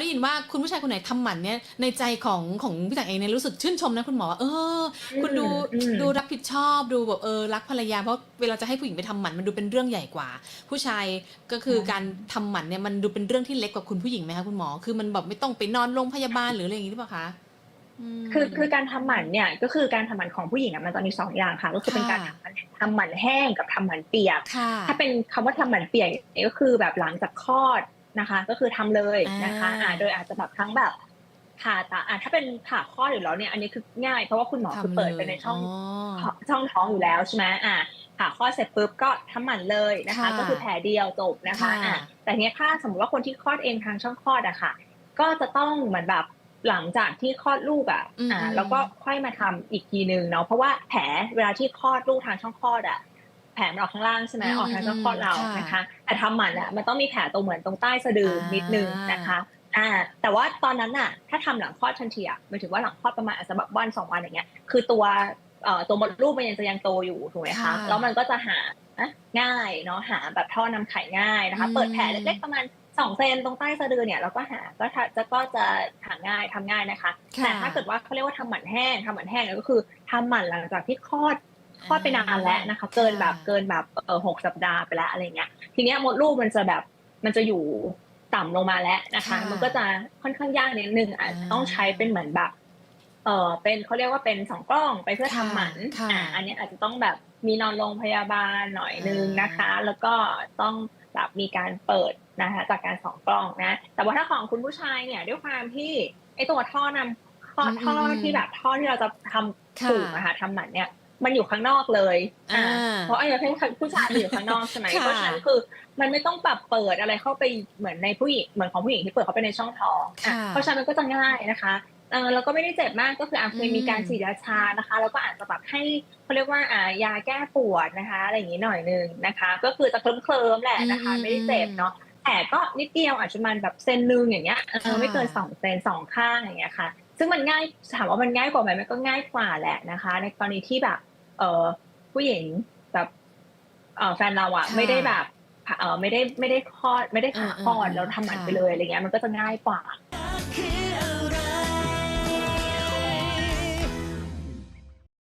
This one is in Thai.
ได้ยินว่าคุณผู้ชายคนไหนทำหมันเนี่ยในใจของของพี่ต่างเองเนี่ยรู้สึกชื่นชมนะคุณหมอว่าเออ คุณดูอืมดูรับผิดชอบดูแบบเออรักภรรยาเพราะเวลาจะให้ผู้หญิงไปทำหมันมันดูเป็นเรื่องใหญ่กว่า ผู้ชายก็คือการทำหมันเนี่ยมันดูเป็นเรื่องที่เล็กกว่าคุณผู้หญิงไหมคะคุณหมอคือมันแบบไม่ต้องไปนอนโรงพยาบาลหรืออะไรอย่างนี้หรือเปล่าคะมคือคือการทำหมันเนี่ยก็คือการทำหมันของผู้หญิงอะมันจะมีสองอย่างค่ะ ก็คือเป็นการค่ะทำหมันทำหมันแห้งกับทำหมันเปียกค่ะถ้าเป็นคำว่าทำหมันเปียกเนี่ยก็คือแบบหลังจากคลอด นะคะ ก็คือทำเลยนะคะอ่าอ่าโดยอาจจะแบบทั้งแบบผ่าตัดอ่าถ้าเป็นผ่าคลอดอยู่แล้วเนี่ยอันนี้คือง่าย เพราะว่าคุณหมอคือเปิดไปในช่องช่องท้องอยู่แล้วใช่ไหมอะผ่าคลอดเสร็จปุ๊บก็ทำหมันเลยนะคะค่ะก็คือแผลเดียวจบนะคะค่ะอะแต่เนี้ยถ้าสมมติว่าคนที่คลอดเองทางช่องคลอดอะค่ะ ก็จะต้องเหมือนแบบหลังจากที่คลอดลูกอะอืมอ่าอืมแล้วก็ค่อยมาทำอีกทีนึงเนาะเพราะว่าแผลเวลาที่คลอดลูกทางช่องคลอดอะ แผลมันออกข้างล่างใช่ไหมออกทางช่องคลอดเรานะคะ แต่ทำหมันอะมันต้องมีแผลตรงเหมือนตรงใต้สะดือนิดนึงนะคะอ่าแต่ว่าตอนนั้นน่ะถ้าทำหลังคลอดทันทีอะหมายถึงว่าหลังคลอดประมาณอาจจะแบบวันสองวันอย่างเงี้ยคือตัวเอ่อตัวมดลูกมันยังจะยังโตอยู่ถูกไหมคะค่ะแล้วมันก็จะหาง่ายเนาะหาแบบท่อนำไข่ง่ายนะคะอืมเปิดแผลเล็กๆประมาณสองเซนตรงใต้สะดือเนี่ยเราก็หาก็จะจะก็จะหาง่ายทำง่ายนะคะค่ะแต่ถ้าเกิดว่าเขาเรียกว่าทำหมันแห้งทำหมันแห้งเนี่ยก็คือทำหมันหลังจากที่คลอด คลอดไปนานแล้วนะคะ เกินแบบเกินแบบเออหกสัปดาห์ไปแล้วอะไรเงี้ย ทีเนี้ยมดลูกมันจะแบบมันจะอยู่ต่ำลงมาแล้วนะคะค่ะมันก็จะค่อนข้างยากนิดนึงอาจจะอ่าต้องใช้เป็นเหมือนแบบเออเป็นเขาเรียกว่าเป็นสองกล้องไปเพื่อค่ะทำหมันค่ะอ่าอันเนี้ยอาจจะต้องแบบมีนอนโรงพยาบาลหน่อยนึงนะคะ แล้วก็ต้องแบบมีการเปิดนะคะ จากการสองกล้องนะ แต่ว่าถ้าของคุณผู้ชายเนี่ยด้วยความที่ไอตัวท่อนำท่ออืมท่ออืมที่แบบท่อที่เราจะทำค่ะถูกนะคะทำหมันเนี่ย มันอยู่ข้างนอกเลยอ่าเพราะไอ้ประเภทผู้ชายมันอยู่ข้างนอกใช่ไหมค่ะเพราะฉะนั้นคือ มันไม่ต้องปรับเปิดอะไรเข้าไปเหมือนในผู้หญิงเหมือนของผู้หญิงที่เปิดเข้าไปในช่องท้องอะค่ะเพราะฉะนั้นมันก็จะง่ายนะคะเออแล้วก็ไม่ได้เจ็บมากก็คืออาจจะมีการอืมฉีดยาชานะคะ แล้วก็อาจจะแบบให้เขาเรียกว่าอ่ายาแก้ปวดนะคะอะไรอย่างนี้หน่อยนึงนะคะ ก็คือจะเคลิ้มๆแหละนะคะ ไม่ได้เจ็บเนาะแต่ก็นิดเดียวอาจจะมันแบบเซนนึงอย่างเงี้ยเออไม่เกินสองเซนสองข้างอย่างเงี้ยค่ะ ซึ่งมันง่ายถามว่ามันง่ายกว่าไหมมันก็ง่ายกว่าแหละนะคะ ในกรณีที่แบบ เออผู้หญิงแบบเออแฟนเราอะค่ะไม่ได้แบบเออไม่ได้ไม่ได้คลอดไม่ได้ผ่าคลอดอืมอืมแล้วทำหมันค่ะไปเลยอะไรเงี้ยมันก็จะง่ายกว่าคือ